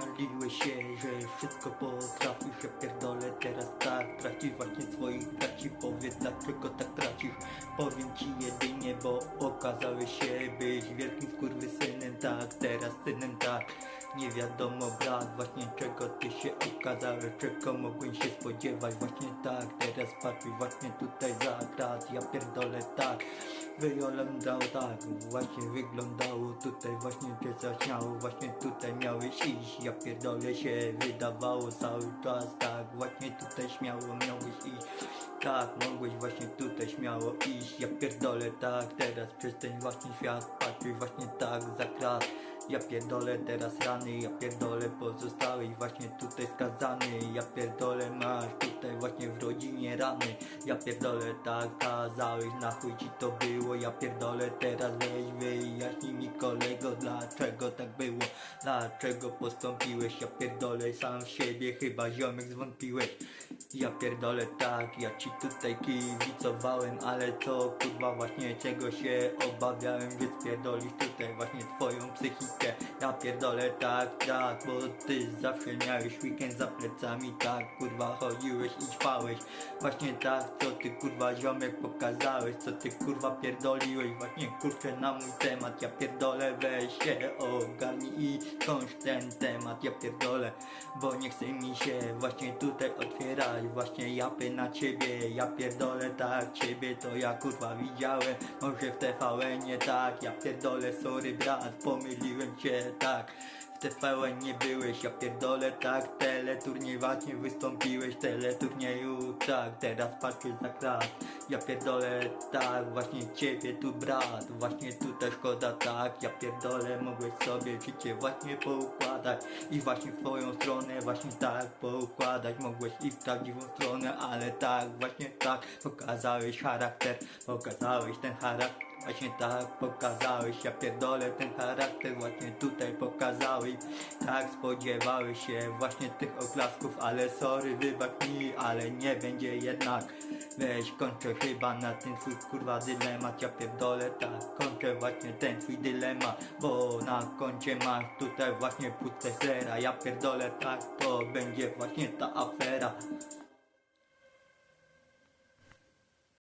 Chwaliłeś się, że wszystko potrafisz, ja pierdolę teraz tak Tracisz właśnie swoich braci, powiedz dlaczego tak tracisz? Powiem ci jedynie, bo okazałeś się być wielkim skurwysynem. Tak, teraz synem tak nie wiadomo brat, właśnie czego ty się okazałeś, czego mogłem się spodziewać. Właśnie tak, teraz patrz właśnie tutaj za ja pierdolę tak. Wyglądało tak, właśnie wyglądało tutaj właśnie cię zaśmiało Właśnie tutaj miałeś iść, ja pierdolę się wydawało cały czas tak Właśnie tutaj śmiało miałeś iść. Tak, mogłeś właśnie tutaj śmiało iść. Ja pierdolę tak, teraz przez ten właśnie świat patrzysz właśnie tak za ja pierdolę teraz rany, ja pierdolę pozostałych właśnie tutaj skazany. Ja pierdolę masz tutaj właśnie w rodzinie rany. Ja pierdolę tak kazałeś, na chuj ci to było. Ja pierdolę teraz weź wyjaśnij mi kolego Dlaczego dlaczego postąpiłeś Ja pierdolę sam siebie, chyba ziomek zwątpiłeś ja pierdolę tak, ja ci tutaj kibicowałem, ale co kurwa właśnie czego się obawiałem, więc pierdolisz tutaj właśnie twoją psychikę. Ja pierdolę tak, tak, bo ty zawsze miałeś weekend za plecami, tak kurwa chodziłeś i ćpałeś. Właśnie tak, co ty kurwa ziomek pokazałeś, co ty kurwa pierdoliłeś, właśnie kurczę na mój temat. Ja pierdolę weź się ogarnij i kończ ten temat, ja pierdolę, bo nie chce mi się właśnie tutaj otwierać. Właśnie japy na ciebie, ja pierdolę tak Ciebie to ja kurwa widziałem. Może w TVN nie tak, ja pierdolę sorry brat Pomyliłem cię tak TVN nie byłeś, ja pierdolę tak Teleturniej właśnie wystąpiłeś Teleturnieju tak, teraz patrzysz za krat Ja pierdolę tak, właśnie ciebie tu brat Właśnie tu też szkoda tak Ja pierdolę, mogłeś sobie życie właśnie poukładać I właśnie w twoją stronę właśnie tak poukładać. Mogłeś i w prawdziwą stronę, ale tak, właśnie tak Pokazałeś charakter, pokazałeś ten charakter Właśnie tak pokazałeś, ja pierdolę ten charakter właśnie tutaj pokazałeś. Tak spodziewałeś się właśnie tych oklasków, ale sorry wybacz mi, ale nie będzie jednak. Weź kończę chyba na ten twój kurwa dylemat, ja pierdolę tak Kończę właśnie ten twój dylemat, bo na koncie masz tutaj właśnie puste zera. Ja pierdolę tak, to będzie właśnie ta afera